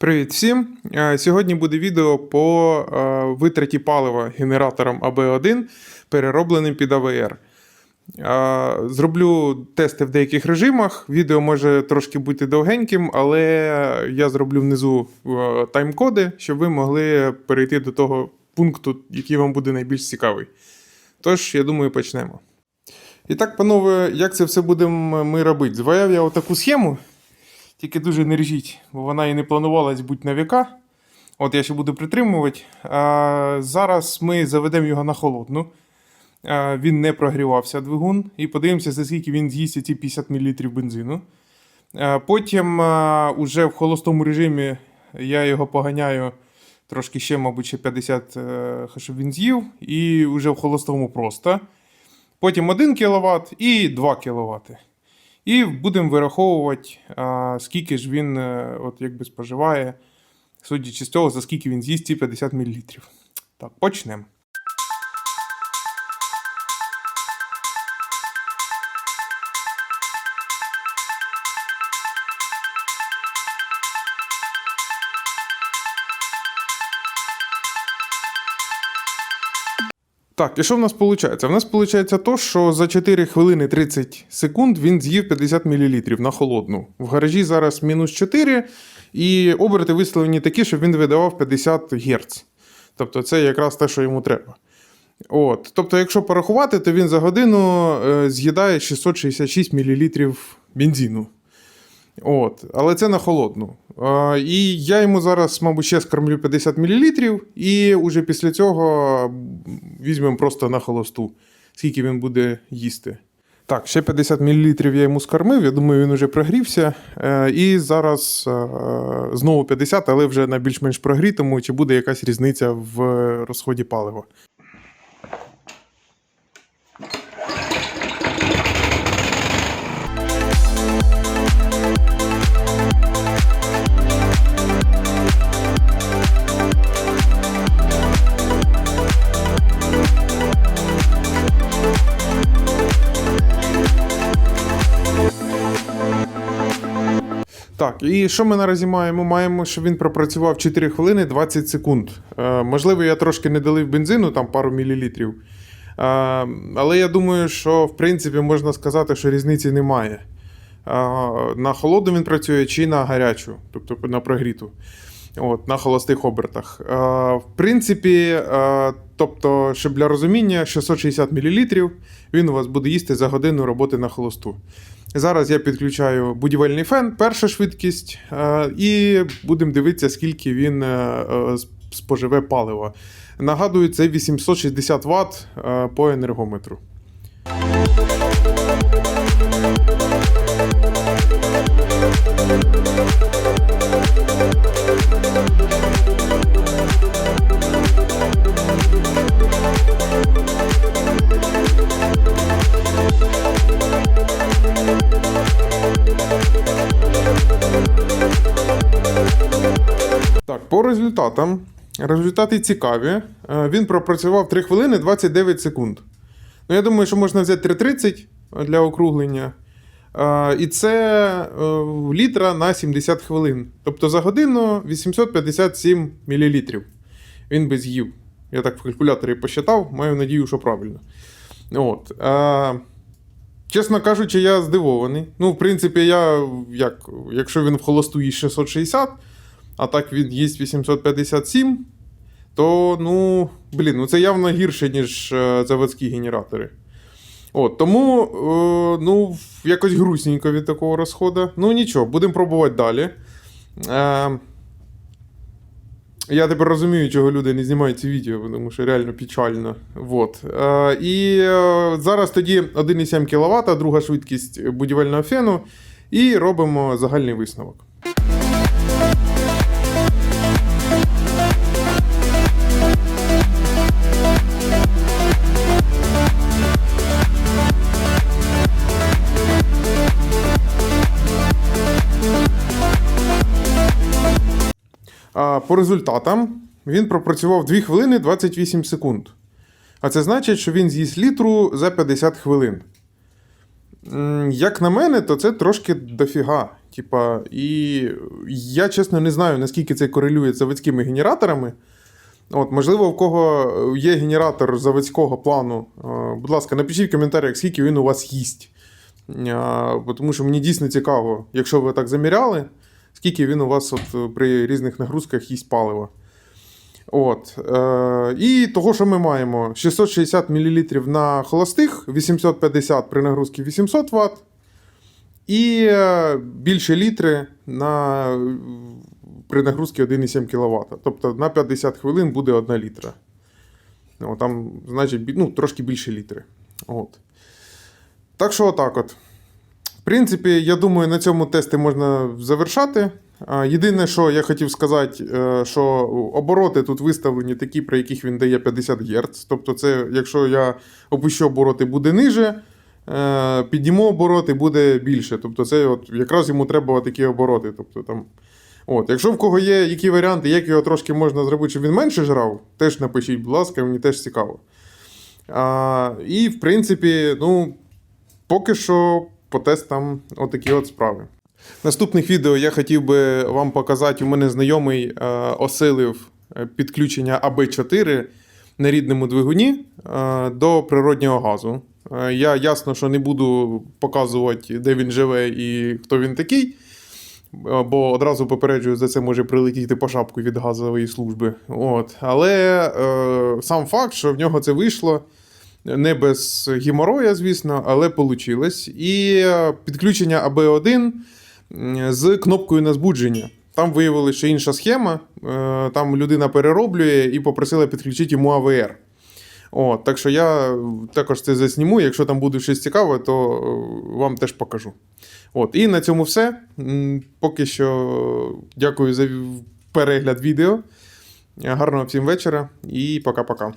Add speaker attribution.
Speaker 1: Привіт всім! Е, Сьогодні буде відео по е, витраті палива генератором АБ1, переробленим під АВР. Е, Зроблю тести в деяких режимах. Відео може трошки бути довгеньким, але я зроблю внизу тайм-коди, щоб ви могли перейти до того пункту, який вам буде найбільш цікавий. Тож, я думаю, почнемо. І так, панове, як це все будемо ми робити? Зваяв я отаку схему. Тільки дуже не режіть, бо вона і не планувалась бути на віка. От я ще буду притримувати. А, зараз ми заведемо його на холодну. А, він не прогрівався двигун. І подивимося, за скільки він з'їсть ці 50 мл бензину. А, потім а, уже в холостому режимі я його поганяю трошки ще, мабуть, ще 50, е, щоб він з'їв. І вже в холостому просто. Потім 1 кВт і 2 кВт. І будемо вираховувати, скільки ж він е, от, якби споживає, судячи з того, за скільки він з'їсть ці 50 мл. Так, почнемо. Так, і що в нас виходить? В нас виходить то, що за 4 хвилини 30 секунд він з'їв 50 мл на холодну. В гаражі зараз мінус 4, і оберти виставлені такі, щоб він видавав 50 Гц. Тобто це якраз те, що йому треба. От. Тобто, якщо порахувати, то він за годину е, з'їдає 666 мл бензину. От. Але це на холодну. І я йому зараз, мабуть, ще скормлю 50 мл, і вже після цього візьмемо просто на холосту, скільки він буде їсти. Так, ще 50 мл я йому скормив, я думаю, він вже прогрівся. Е, І зараз е, знову 50, але вже на більш-менш прогрітому, чи буде якась різниця в розході палива. Так, і що ми наразі маємо? Маємо, що він пропрацював 4 хвилини 20 секунд. Е, можливо, я трошки не долив бензину, там пару мілілітрів. Е, але я думаю, що в принципі можна сказати, що різниці немає. Е, на холодну він працює чи на гарячу, тобто на прогріту. От, на холостих обертах. Е, в принципі, е, тобто, щоб для розуміння, 660 мл він у вас буде їсти за годину роботи на холосту. Зараз я підключаю будівельний фен, перша швидкість, е, і будемо дивитися, скільки він е, споживе палива. Нагадую, це 860 Вт е, по енергометру. Так, результатам. Результати цікаві. Е, Він пропрацював 3 хвилини 29 секунд. Ну, я думаю, що можна взяти 3,30 для округлення. Е, І це е, літра на 70 хвилин. Тобто за годину 857 мл. Він би з'їв. Я так в калькуляторі посчитав, маю надію, що правильно. От. Е, Чесно кажучи, я здивований. Ну, в принципі, я як, якщо він в холосту їсть 660, а так він їсть 857, то ну, блін, ну це явно гірше, ніж е, заводські генератори. От, тому, е, ну, якось грустненько від такого розходу. Ну, нічого, будемо пробувати далі. Е, я тепер розумію, чого люди не знімають ці відео, тому що реально печально. Вот. Е, і е, зараз тоді 1,7 кВт, друга швидкість будівельного фену, і робимо загальний висновок. А по результатам він пропрацював 2 хвилини 28 секунд. А це значить, що він з'їсть літру за 50 хвилин. Як на мене, то це трошки дофіга. Типа, і я чесно не знаю, наскільки це корелює з заводськими генераторами. От, можливо, у кого є генератор заводського плану. е, Будь ласка, напишіть в коментарях, скільки він у вас їсть. Е, Тому що мені дійсно цікаво, якщо ви так заміряли, скільки він у вас от, е, при різних нагрузках їсть палива. От. Е, і того, що ми маємо: 660 мл на холостих, 850 при нагрузці 800 Вт. І е, більше літри на, при нагрузці 1,7 кВт. Тобто на 50 хвилин буде 1 літра. Ну, там, значить, ну, трошки більше літри. От. Так що, отак от. В принципі, я думаю, на цьому тести можна завершати. Єдине, що я хотів сказати, е, що обороти тут виставлені такі, при яких він дає 50 Гц. Тобто, це, якщо я опущу обороти, буде ниже, е, підніму обороти, буде більше. Тобто, це от, якраз йому треба такі обороти. Тобто, там, от, якщо в кого є які варіанти, як його трошки можна зробити, щоб він менше жрав, теж напишіть, будь ласка, мені теж цікаво. А, і, в принципі, ну, поки що по тестам отакі от справи. Наступних відео я хотів би вам показати, у мене знайомий е, осилив е, підключення АБ4 на рідному двигуні е, до природнього газу. Я ясно, що не буду показувати, де він живе і хто він такий. Бо одразу попереджую, за це може прилетіти по шапку від газової служби. От. Але е, сам факт, що в нього це вийшло, не без геморроя, звісно, але вийшло. І е, підключення АБ1 з кнопкою на збудження. Там виявилося, що інша схема. е, Там людина перероблює і попросила підключити йому АВР. От, так що я також це засніму. Якщо там буде щось цікаве, то е, вам теж покажу. От, і на цьому все. Поки що дякую за перегляд відео. Гарного всім вечора і пока-пока.